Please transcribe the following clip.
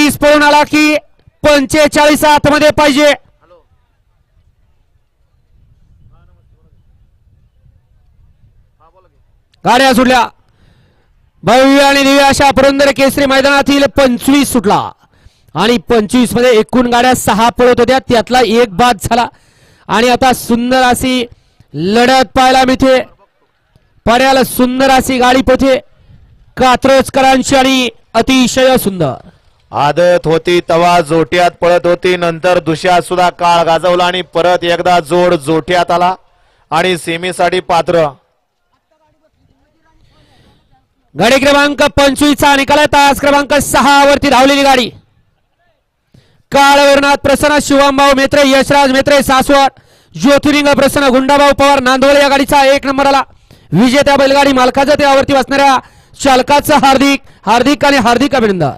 तीस पळून आला की पंचेचाळीस आतमध्ये पाहिजे. गाड्या सुटल्या. भव्य आणि दिव्य अशा पुरंदर केसरी मैदानातील पंचवीस सुटला. आणि पंचवीसमध्ये एकूण गाड्या सहा पळत होत्या. त्यातला एक बाद झाला. आणि आता सुंदर अशी लढत पाहायला मिळते. पड्याला सुंदर अशी गाडी पोथे कात्रजकरांची आणि अतिशय सुंदर. आदत होती तवा जोट्यात पळत होती. नंतर दुष्यात सुद्धा काळ गाजवला आणि परत एकदा जोड जोट्यात आला आणि सेमीसाठी पात्र. गाडी क्रमांक पंचवीसचा निकाल तास क्रमांक सहा वरती धावलेली गाडी. काळवर्णात प्रसन्न शिवमभाऊ मेत्रे यशराज मेत्रे सासवड ज्योतिरिंग प्रसन्न गुंडाभाऊ पवार नांदोळे या गाडीचा एक नंबर आला. विजेत्या बैलगाडी मालकाचा त्यावरती बसणाऱ्या चालकाचं हार्दिक हार्दिक आणि हार्दिक अभिनंदन.